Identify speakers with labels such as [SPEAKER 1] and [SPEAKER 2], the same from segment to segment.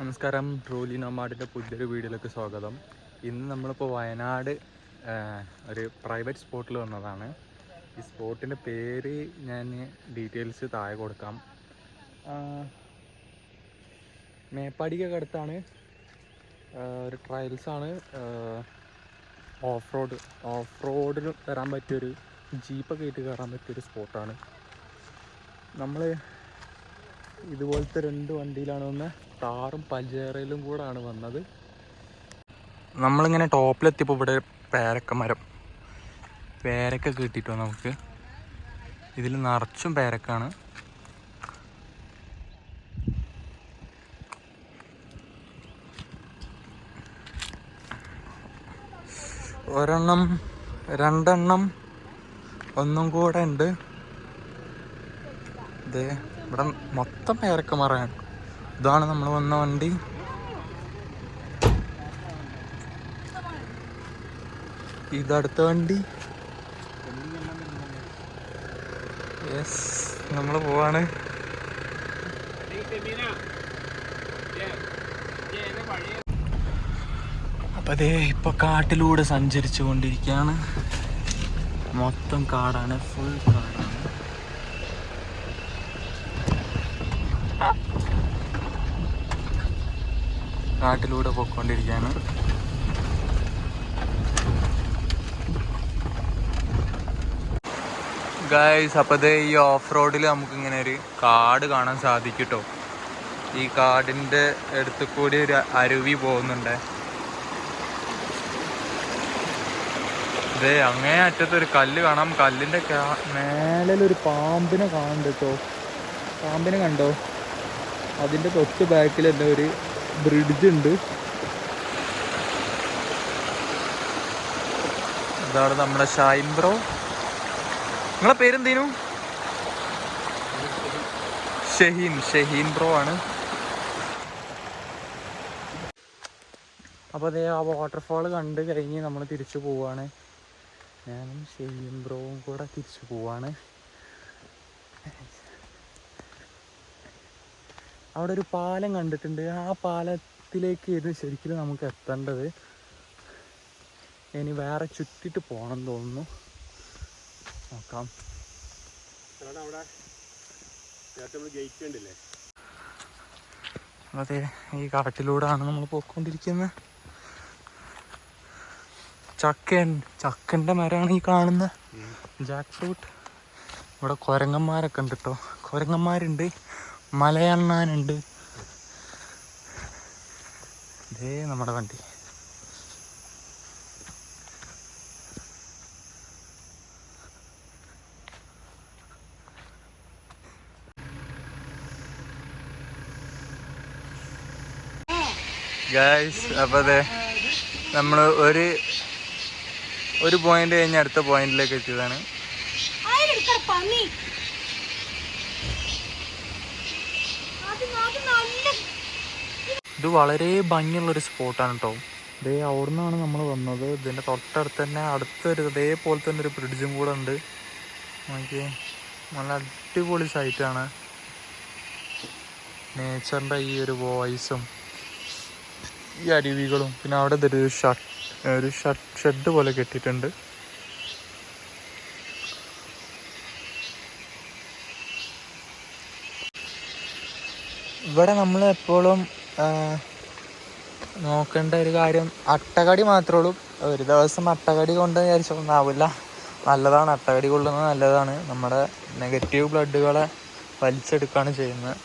[SPEAKER 1] നമസ്കാരം. ട്രോലി നൊമാഡിന്റെ പുതിയൊരു വീഡിയോയിലേക്ക് സ്വാഗതം. ഇന്ന് നമ്മളിപ്പോൾ വയനാട് ഒരു പ്രൈവറ്റ് സ്പോട്ടിൽ വന്നതാണ്. ഈ സ്പോട്ടിന്റെ പേര് ഞാൻ ഡീറ്റെയിൽസ് താഴെ കൊടുക്കാം. മേപ്പാടിക്കൊക്കെ അടുത്താണ്. ഒരു ട്രയൽസാണ് ഓഫ് റോഡ് ഓഫ് റോഡിൽ കയറാൻ പറ്റിയൊരു ജീപ്പൊക്കെ ആയിട്ട് കയറാൻ പറ്റിയൊരു സ്പോട്ടാണ് നമ്മൾ ഇതുപോലത്തെ രണ്ട് വണ്ടിയിലാണ് വന്ന് താറും പഞ്ചേറയിലും കൂടാണ് വന്നത്. നമ്മളിങ്ങനെ ടോപ്പിലെത്തിയപ്പോൾ ഇവിടെ പേരക്ക മരം. പേരക്ക കിട്ടിയിട്ടോ നമുക്ക്? ഇതിൽ നിറച്ചും പേരക്കാണ്. ഒരെണ്ണം രണ്ടെണ്ണം ഒന്നും കൂടെ ഉണ്ട്. ഇവിടെ മൊത്തം പേരക്ക മറയാണ് ഇതാണ് നമ്മൾ വന്ന വണ്ടി. ഇതടുത്ത വണ്ടി. യെസ് നമ്മൾ പോവാണ്. അപ്പൊ അതേ ഇപ്പൊ കാട്ടിലൂടെ സഞ്ചരിച്ചു കൊണ്ടിരിക്കുകയാണ് മൊത്തം കാടാണ് ഫുൾ കാടാണ്. കാട്ടിലൂടെ പോയിക്കൊണ്ടിരിക്കുകയാണ്. ഗായ്സ് അപ്പോൾ ഈ ഓഫ് റോഡിൽ നമുക്ക് ഇങ്ങനെ ഒരു കാട് കാണാൻ സാധിക്കും കേട്ടോ ഈ കാടിന്റെ അടുത്ത് കൂടി ഒരു അരുവി പോകുന്നുണ്ട്. അതേ അങ്ങേ അറ്റത്ത് ഒരു കല്ല് കാണാം. കല്ലിന്റെ മേലൊരു പാമ്പിനെ കേട്ടോ. പാമ്പിനെ കണ്ടോ? അതിന്റെ തൊട്ട് ബാക്കിൽ എന്തോ ഒരു ബ്രിഡ്ജ് ഉണ്ട്. ഇതാണ് നമ്മുടെ ഷൈൻ ബ്രോ. നിങ്ങളെ പേരെന്തേനു? ഷഹീൻ ഷഹീൻ ബ്രോ ആണ്. അപ്പോൾ അതേ ആ വാട്ടർഫാൾ കണ്ട് കഴിഞ്ഞ് നമ്മൾ തിരിച്ചു പോവാണ്. ഞാനും ഷഹീൻ ബ്രോവും കൂടെ തിരിച്ചു പോവാണ്. അവിടെ ഒരു പാലം കണ്ടിട്ടുണ്ട്. ആ പാലത്തിലേക്ക് ഇത് ശരിക്കും നമുക്ക് എത്തേണ്ടത്. ഇനി വേറെ ചുറ്റിട്ട് പോകണം തോന്നുന്നു. നോക്കാം. അതെ ഈ കാട്ടിലൂടെയാണ് നമ്മൾ പോയിക്കൊണ്ടിരിക്കുന്നത് ചക്ക ചക്കന്റെ മരമാണ് ഈ കാണുന്നത് ജാക്ക് ഫ്രൂട്ട് ഇവിടെ കുരങ്ങന്മാരൊക്കെ ഉണ്ട് കേട്ടോ കുരങ്ങന്മാരുണ്ട്. മലയണ്ണാനുണ്ട്. ഇതേ നമ്മുടെ വണ്ടി. ഗായ്സ് അപ്പോൾ അതെ നമ്മൾ ഒരു ഒരു പോയിന്റ് കഴിഞ്ഞ് അടുത്ത പോയിന്റിലേക്ക് എത്തിയതാണ്
[SPEAKER 2] അയലെടുക്കട പന്നി അത് അത് നല്ല
[SPEAKER 1] ഇത് വളരെ ഭംഗിയുള്ളൊരു സ്പോട്ടാണ് കേട്ടോ ഇതേ അവിടെ നിന്നാണ് നമ്മൾ വന്നത്. ഇതിന്റെ തൊട്ടടുത്ത് തന്നെ അടുത്തൊരു ഇതേപോലെ തന്നെ ഒരു ബ്രിഡ്ജും കൂടെ ഉണ്ട്. നോക്കിയേ നല്ല അടിപൊളി സൈറ്റാണ്. നേച്ചറിന്റെ ഈ ഒരു വോയിസും ഈ അരുവികളും പിന്നെ അവിടെ ഇതൊരു ഷട്ട് ഒരു ഷട്ട് ഷെഡ് പോലെ കെട്ടിയിട്ടുണ്ട്. ഇവിടെ നമ്മൾ എപ്പോഴും നോക്കേണ്ട ഒരു കാര്യം അട്ടകടി മാത്രമേ ഉള്ളൂ ഒരു ദിവസം അട്ടകടി കൊണ്ട് വിചാരിച്ചൊന്നും ആവില്ല നല്ലതാണ്. അട്ടകടി കൊള്ളുന്നത് നല്ലതാണ്. നമ്മുടെ നെഗറ്റീവ് ബ്ലഡുകളെ വലിച്ചെടുക്കുകയാണ് ചെയ്യുന്നത്.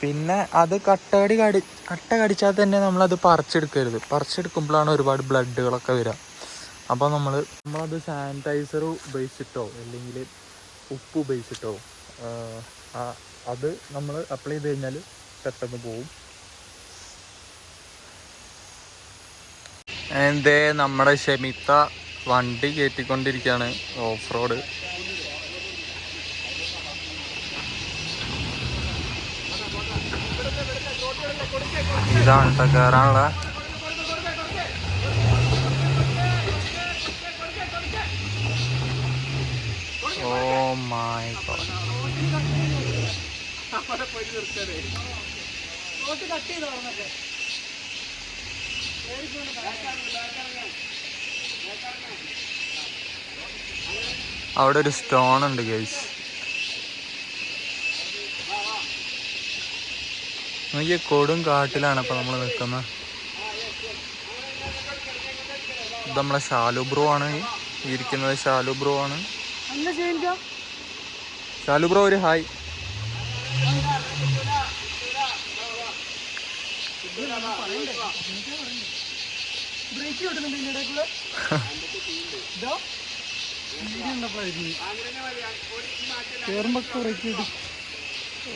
[SPEAKER 1] പിന്നെ അത് കട്ടകടി കടി അട്ട കടിച്ചാൽ തന്നെ നമ്മളത് പറിച്ചെടുക്കരുത്. പറിച്ചെടുക്കുമ്പോഴാണ് ഒരുപാട് ബ്ലഡുകളൊക്കെ വരിക. അപ്പോൾ നമ്മൾ നമ്മളത് സാനിറ്റൈസർ ഉപയോഗിച്ചിട്ടോ അല്ലെങ്കിൽ ഉപ്പ് ഉപയോഗിച്ചിട്ടോ അത് നമ്മൾ അപ്ലൈ ചെയ്ത് കഴിഞ്ഞാൽ പെട്ടെന്ന് പോവും. എന്തേ നമ്മുടെ ഷെമിത്ത വണ്ടി കയറ്റിക്കൊണ്ടിരിക്കുകയാണ് ഓഫ് റോഡ് ഇതാണ് കയറാനുള്ള ഓ അവിടെ ഒരു സ്റ്റോൺ ഉണ്ട് ഗൈസ് നോക്കിയ കൊടും കാട്ടിലാണ് ഇപ്പൊ നമ്മൾ നിൽക്കുന്നത് ഇത് നമ്മളെ ഷാലു ബ്രോ ആണ്. ഈ ഇരിക്കുന്നത് ഷാലു ബ്രോ ആണ്. ഷാലു ബ്രോ ഒരു ഹായ്
[SPEAKER 2] ബ്രേക്ക് കിട്ടുന്നുണ്ട്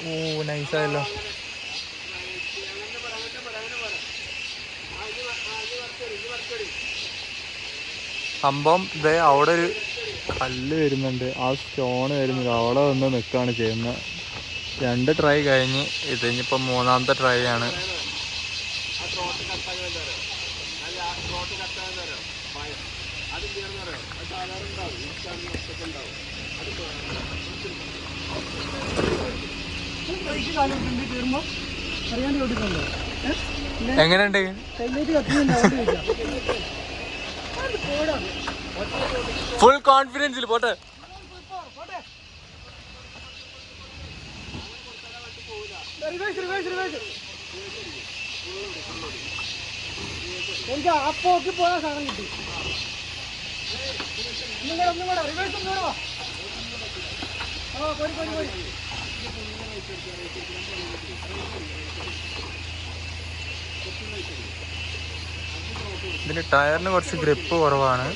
[SPEAKER 1] ഓ നൈസായല്ലോ സംഭവം ഇതേ അവിടെ ഒരു കല്ല് വരുന്നുണ്ട്. ആ സ്റ്റോൺ വരുന്നത് അവിടെ വന്ന് നിൽക്കുകയാണ് ചെയ്യുന്നത്. രണ്ട് ട്രൈ കഴിഞ്ഞ്. ഇത് ഇനിയിപ്പോൾ മൂന്നാമത്തെ ട്രൈ ആണ്
[SPEAKER 2] ബ്രേക്ക് കാലോട്ടുണ്ട് കേറുമ്പോ അറിയാണ്ട് കേട്ടിട്ടുണ്ടോ
[SPEAKER 1] എങ്ങനെയുണ്ട്? ഫുൾ കോൺഫിഡൻസിൽ പോട്ടെ.
[SPEAKER 2] എനിക്ക് ആ പോക്കി പോയാൽ സാധനം കിട്ടി. ഒന്നും കൂടെ ഒന്നും കൂടെ റിവേഴ്സ് ഒന്നും കൂടെ വാ പോരി പോരി പോരി
[SPEAKER 1] ഇതിന് ടയറിന് കുറച്ച് ഗ്രിപ്പ് കുറവാണ്.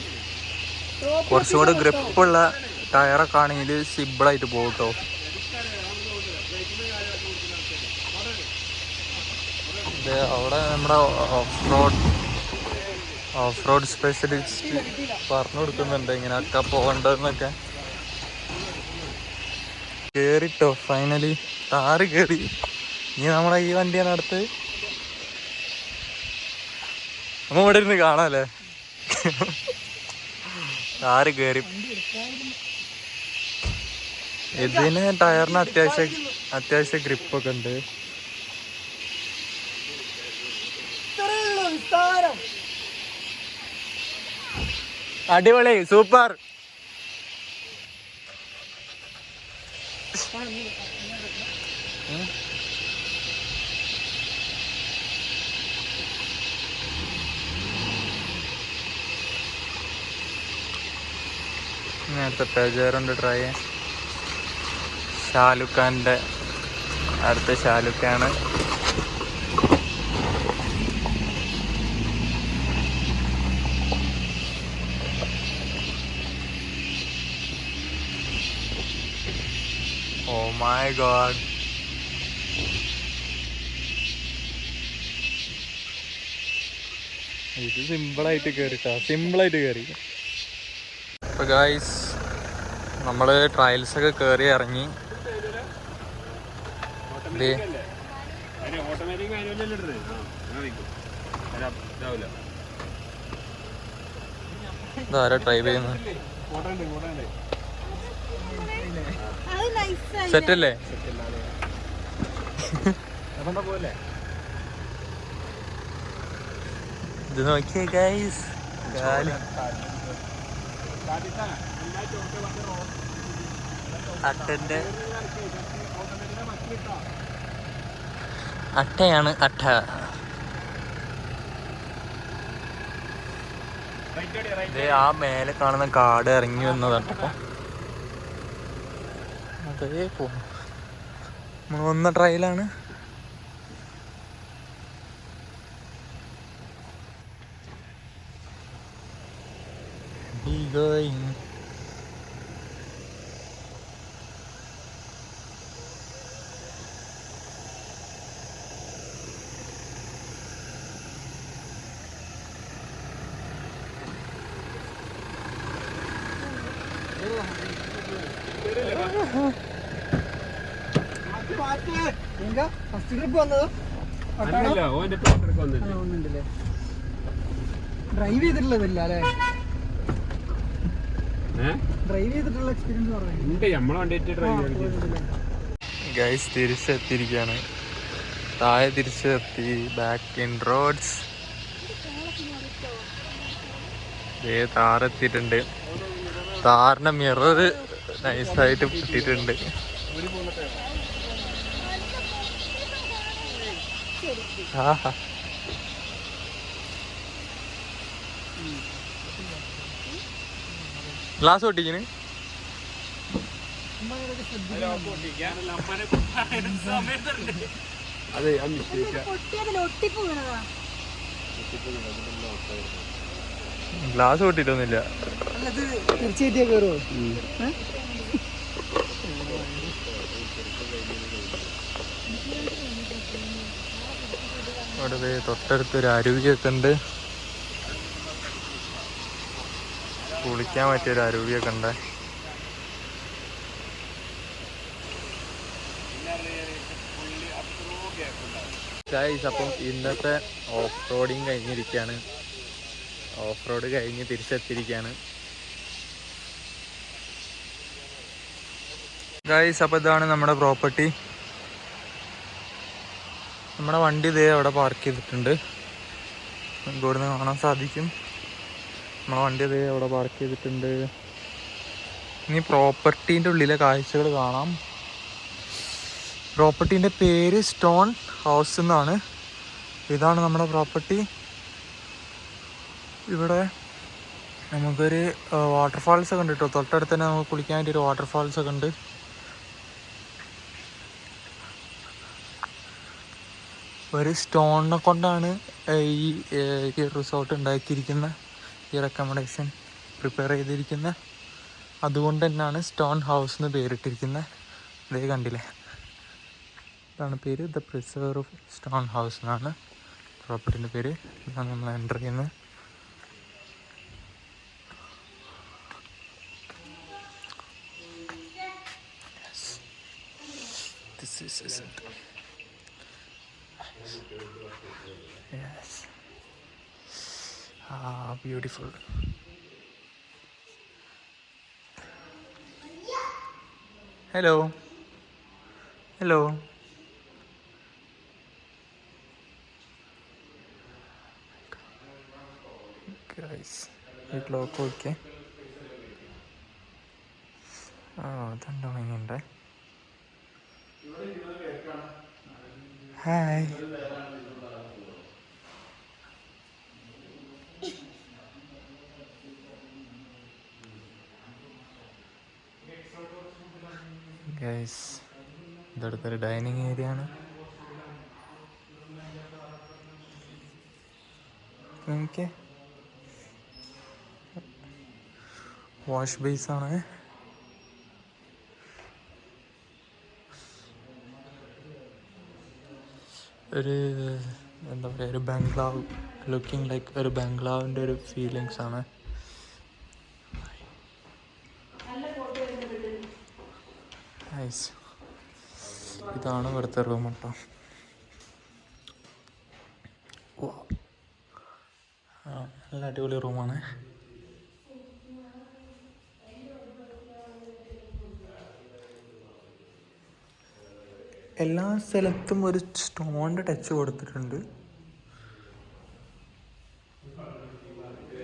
[SPEAKER 1] കുറച്ചും കൂടെ ഗ്രിപ്പുള്ള ടയറൊക്കെ ആണെങ്കിൽ സിമ്പിളായിട്ട് പോകും കേട്ടോ. അവിടെ നമ്മുടെ off road off road specialist പറഞ്ഞു കൊടുക്കുന്നുണ്ട് ഇങ്ങനെ ഒക്കെ പോകണ്ടെന്നൊക്കെ കേറിട്ടോ ഫൈനലി താറ് കേറി. ഇനി നമ്മളെ ഈ വണ്ടിയാണ് അടുത്ത്. നമ്മ ഇവിടെ ഇരുന്ന് കാണാല്ലേ? താറ് കേറി. ഇതിന് ടയറിന് അത്യാവശ്യം അത്യാവശ്യം ഗ്രിപ്പൊക്കെ ഉണ്ട്. അടിപൊളി സൂപ്പർ. നേരത്തെ പേജറുണ്ട് ട്രൈ ചെയ്യാൻ. ഖാന്റെ അടുത്ത ഷാലുഖ് ഖാണ് god. ഇത് സിമ്പിളായിട്ട് കയറിട്ടാ സിമ്പിളായിട്ട് കയറി അപ്പോൾ ഗായ്സ് നമ്മൾ ട്രയൽസൊക്കെ കയറി ഇറങ്ങി. ഇതാരാ
[SPEAKER 3] ട്രൈ മാനുവലല്ലേ ഇടുന്നത് ആ അങ്ങനെ നിൽക്കും അല്ല ഇതാവില്ല
[SPEAKER 1] ഇതാരാ ഡ്രൈവ് ചെയ്യുന്നത്
[SPEAKER 3] ഫോട്ടോ ഉണ്ട് ഫോട്ടോ ഉണ്ട്
[SPEAKER 2] അത് നൈസായി
[SPEAKER 1] സെറ്റല്ലേ?
[SPEAKER 3] അതെന്താ പോലെ
[SPEAKER 1] ഇത് നോക്കിയേ ഗൈസ് അട്ടന്റെ അട്ടയാണ് അട്ട. ആ മേലെ കാണുന്ന കാട് ഇറങ്ങി വന്നതാണ്. അതേ പോ. നമ്മൾ വന്ന ട്രയലാണ്. Be going.
[SPEAKER 2] ട്രിപ്പ് വന്നത്? ഡ്രൈവ് ചെയ്തിട്ടുള്ളതില്ല അല്ലേ? ഡ്രൈവ് ചെയ്തിട്ടുള്ള എക്സ്പീരിയൻസ് പറഞ്ഞു?
[SPEAKER 1] ഗൈസ് തിരിച്ചെത്തിയിരിക്കുകയാണ്. താഴെ തിരിച്ചെത്തി ബാക്ക് ഇൻ റോഡ്സ് ദേ താറെത്തിയിട്ടുണ്ട്. താറിന്റെ മിറർ നൈസായിട്ട് പൊട്ടിയിട്ടുണ്ട്. ആഹാ. ഗ്ലാസ് പൊട്ടിക്കിന്
[SPEAKER 3] അതെ
[SPEAKER 1] ഗ്ലാസ്
[SPEAKER 2] പൊട്ടിട്ടൊന്നുമില്ല തീർച്ചയായിട്ടും
[SPEAKER 1] അവിടെ തൊട്ടടുത്ത് ഒരു അരുവിയൊക്കെ ഉണ്ട്. കുളിക്കാൻ പറ്റിയൊരു അരുവിയൊക്കെ ഉണ്ട്. അപ്പം ഇന്നത്തെ ഓഫ് റോഡിങ് കഴിഞ്ഞിരിക്കുകയാണ് ഓഫ് റോഡ് കഴിഞ്ഞ് തിരിച്ചെത്തിയിരിക്കുകയാണ് ഗൈസ് അപ്പം ഇതാണ് നമ്മുടെ പ്രോപ്പർട്ടി നമ്മുടെ വണ്ടി ഇതേ അവിടെ പാർക്ക് ചെയ്തിട്ടുണ്ട്. ഇവിടെ ഇവിടുന്ന് കാണാൻ സാധിക്കും. നമ്മുടെ വണ്ടി ഇതേ അവിടെ പാർക്ക് ചെയ്തിട്ടുണ്ട്. ഇനി പ്രോപ്പർട്ടീന്റെ ഉള്ളിലെ കാഴ്ചകൾ കാണാം. പ്രോപ്പർട്ടീന്റെ പേര് സ്റ്റോൺ ഹൗസ് എന്നാണ്. ഇതാണ് നമ്മുടെ പ്രോപ്പർട്ടി ഇവിടെ നമുക്കൊരു വാട്ടർഫാൾസ് ഒക്കെ ഉണ്ട് കേട്ടോ. തൊട്ടടുത്ത് തന്നെ നമുക്ക് കുളിക്കാൻ വേണ്ടി ഒരു വാട്ടർഫാൾസ് ഒക്കെ ഉണ്ട്. ഒരു സ്റ്റോണിനെ കൊണ്ടാണ് ഈ റിസോർട്ട് ഉണ്ടാക്കിയിരിക്കുന്ന ഈ റെക്കമെൻഡേഷൻ പ്രിപ്പയർ ചെയ്തിരിക്കുന്ന. അതുകൊണ്ട് തന്നെയാണ് സ്റ്റോൺ ഹൗസ് എന്ന് പേരിട്ടിരിക്കുന്നത് ഇതേ കണ്ടില്ലേ? ഇതാണ് പേര്. ദ പ്രിസർവ് സ്റ്റോൺ ഹൗസ് എന്നാണ് പ്രോപ്പർട്ടിന്റെ പേര്. ഇതാണ് നമ്മൾ എന്റർ ചെയ്യുന്നത് This is isn't. Yes. Ah, beautiful. Hello. Hello. Guys, ഈ ക്ലോക്ക് ഓക്കെ ആ അതുണ്ടോ ഇങ്ങനെ ഹായ് ഗൈസ് ഇതടുത്തൊരു ഡൈനിങ് ഏരിയ ആണ്. ഓക്കെ വാഷ് ബേസ് ആണ്. ഒരു എന്താ പറയുക ഒരു ബംഗ്ലാവ് ലുക്കിംഗ് ലൈക്ക് ഒരു ബംഗ്ലാവിന്റെ ഒരു ഫീലിങ്സ് ആണ്. ഇതാണ് ഇവിടുത്തെ റൂം കേട്ടോ നല്ല അടിപൊളി റൂമാണ് എല്ലാ സ്ഥലത്തും ഒരു സ്റ്റോണിന്റെ ടച്ച് കൊടുത്തിട്ടുണ്ട്.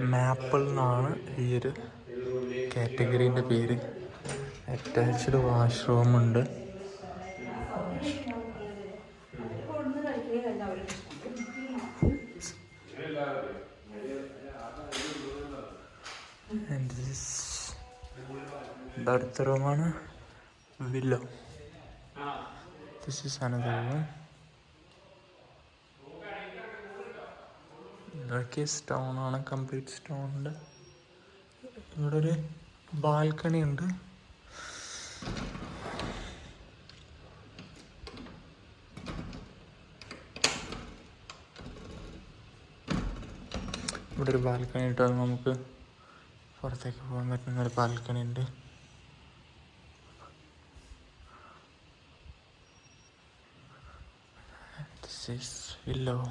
[SPEAKER 1] മാപ്പിൾ എന്നാണ് ഈ ഒരു കാറ്റഗറീന്റെ പേര്. അറ്റാച്ച്ഡ് വാഷ്റൂം ഉണ്ട്. അടുത്ത റൂമാണ് വില്ലോ ദിസ് is another one. ഇതൊക്കെ സ്റ്റോൺ ആണ് കംപ്ലീറ്റ് സ്റ്റോണിന്റെ ഇവിടെ ഒരു ബാൽക്കണി ഉണ്ട്. ഇവിടെ ഒരു ബാൽക്കണി ഇട്ടാൽ നമുക്ക് പുറത്തേക്ക് പോകാൻ പറ്റുന്ന ഒരു ബാൽക്കണി ഉണ്ട് This is willow.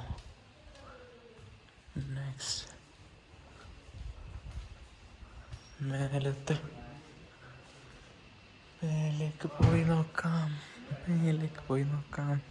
[SPEAKER 1] Next. മേലത്തെ മേലേക്ക് പോയി നോക്കാം മേലേക്ക് പോയി നോക്കാം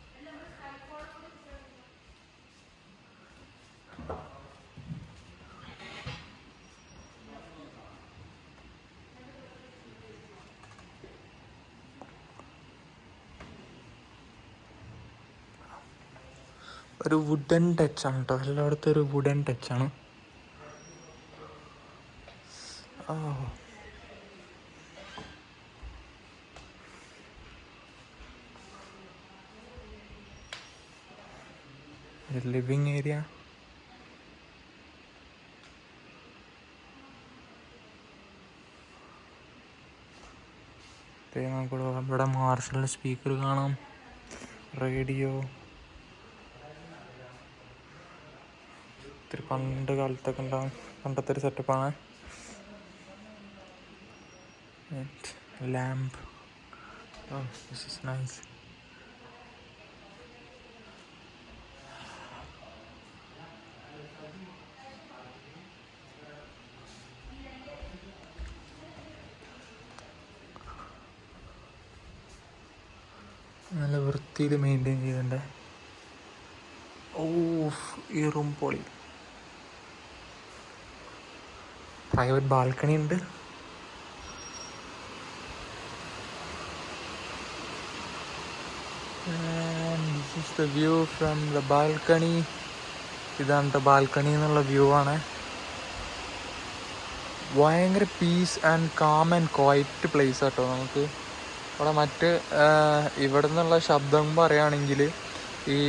[SPEAKER 1] ഒരു വുഡൻ ടച്ച് ആണ് കേട്ടോ എല്ലായിടത്തും ഒരു വുഡൻ ടച്ച് ആണ്. ലിവിങ് ഏരിയ ഇവിടെ മാർഷലിന്റെ സ്പീക്കർ കാണാം. റേഡിയോ. ഇത്തിരി പണ്ട് കാലത്തൊക്കെ ഉണ്ടാവും. പണ്ടത്തെ ഒരു സെറ്റപ്പാണ് ലാമ്പ് നൈസ് നല്ല വൃത്തിയിൽ മെയിന്റെയിൻ ചെയ്തിട്ടുണ്ട്. ഓ ഈ റൂം പൊളി. പ്രൈവറ്റ് ബാൽക്കണി ഉണ്ട്. This the view from the balcony ഇതാണ് ബാൽക്കണി എന്നുള്ള വ്യൂ ആണ്. ഭയങ്കര peace and calm and quiet place ആട്ടോ നമുക്ക്. ഇവിടെ മറ്റ് ഇവിടെ നിന്നുള്ള ശബ്ദം പറയുകയാണെങ്കിൽ ഈ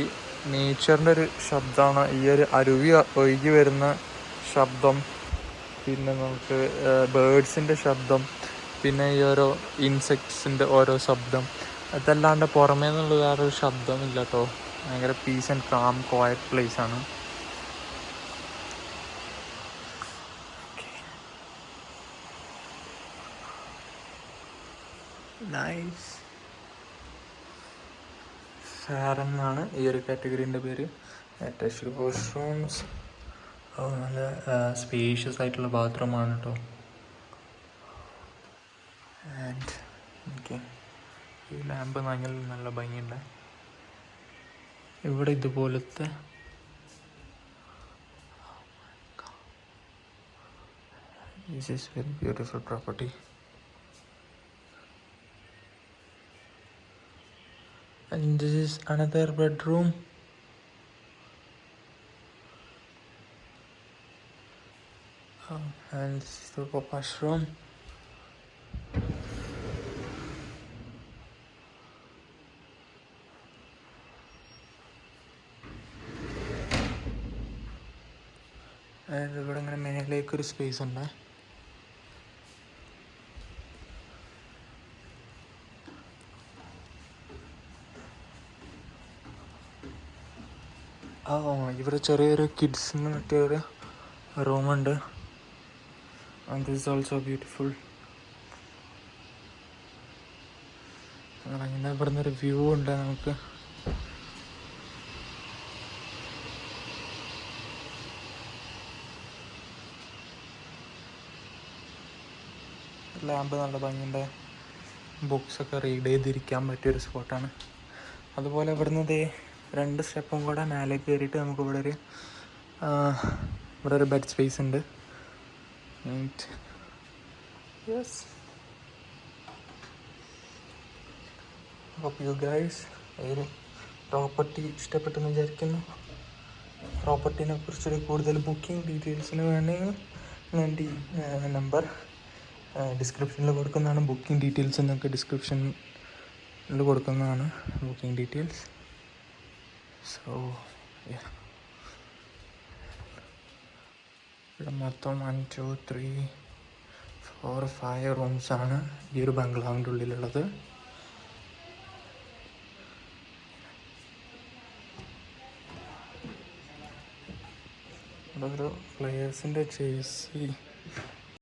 [SPEAKER 1] നേച്ചറിന്റെ ഒരു ശബ്ദമാണ്. ഈ ഒരു അരുവി ഒഴുകി വരുന്ന ശബ്ദം. പിന്നെ നമുക്ക് ബേഡ്സിന്റെ ശബ്ദം പിന്നെ ഈ ഓരോ ഇൻസെക്ട്സിന്റെ ഓരോ ശബ്ദം അതല്ലാണ്ട് പുറമേ നിന്നുള്ള വേറൊരു ശബ്ദമില്ല കേട്ടോ ഭയങ്കര peace and calm quiet place ആണ്. നൈസ് ഫാരൻ എന്നാണ് ഈ ഒരു കാറ്റഗറീന്റെ പേര്. അറ്റാച്ച്ഡ് വാഷ്റൂംസ് ഓ നല്ല സ്പേഷ്യസ് ആയിട്ടുള്ള ബാത്റൂമാണ് കേട്ടോ ആൻഡ് ഓക്കെ ഈ ലാമ്പ് നല്ല നല്ല ഭംഗിയുണ്ട്. ഇവിടെ ഇതുപോലത്തെ this is very beautiful property and this is another bedroom. And the papa's room and ഇവിടെ ഇങ്ങനെ മേലേക്ക് ഒരു സ്പേസ് ഉണ്ട്. ആ ഇവിടെ ചെറിയൊരു കിഡ്സിന് പറ്റിയൊരു റൂമുണ്ട് ആൻഡ് is also beautiful. അങ്ങനെ ഇവിടെ നിന്നൊരു വ്യൂ ഉണ്ട് നമുക്ക്. ലാമ്പ് നല്ല ഭംഗിന്റെ ബുക്സൊക്കെ റീഡ് ചെയ്തിരിക്കാൻ പറ്റിയൊരു സ്പോട്ടാണ് അതുപോലെ ഇവിടുന്ന് ഇതേ രണ്ട് സ്റ്റെപ്പും കൂടെ മേലെ കയറിയിട്ട് നമുക്ക് ഇവിടെ ഒരു ഇവിടെ ഒരു ബെഡ് സ്പേസ് ഉണ്ട്. യെസ് hope you guys ഒരു പ്രോപ്പർട്ടി ഇഷ്ടപ്പെട്ടെന്ന് വിചാരിക്കുന്നു. പ്രോപ്പർട്ടിനെ കുറിച്ചൊരു കൂടുതൽ ബുക്കിംഗ് ഡീറ്റെയിൽസിന് വേണമെങ്കിൽ ഞാൻ ഡി നമ്പർ ഡിസ്ക്രിപ്ഷനിൽ കൊടുക്കുന്നതാണ്. ബുക്കിംഗ് ഡീറ്റെയിൽസ് എന്നൊക്കെ ഡിസ്ക്രിപ്ഷനിൽ കൊടുക്കുന്നതാണ് ബുക്കിംഗ് ഡീറ്റെയിൽസ് സോ ഇവിടെ മൊത്തം one two three four five റൂംസാണ് ഈ ഒരു ബംഗ്ലാവിന്റെ ഉള്ളിലുള്ളത്. ഇവിടെ ഒരു പ്ലെയേഴ്സിന്റെ ജേഴ്സി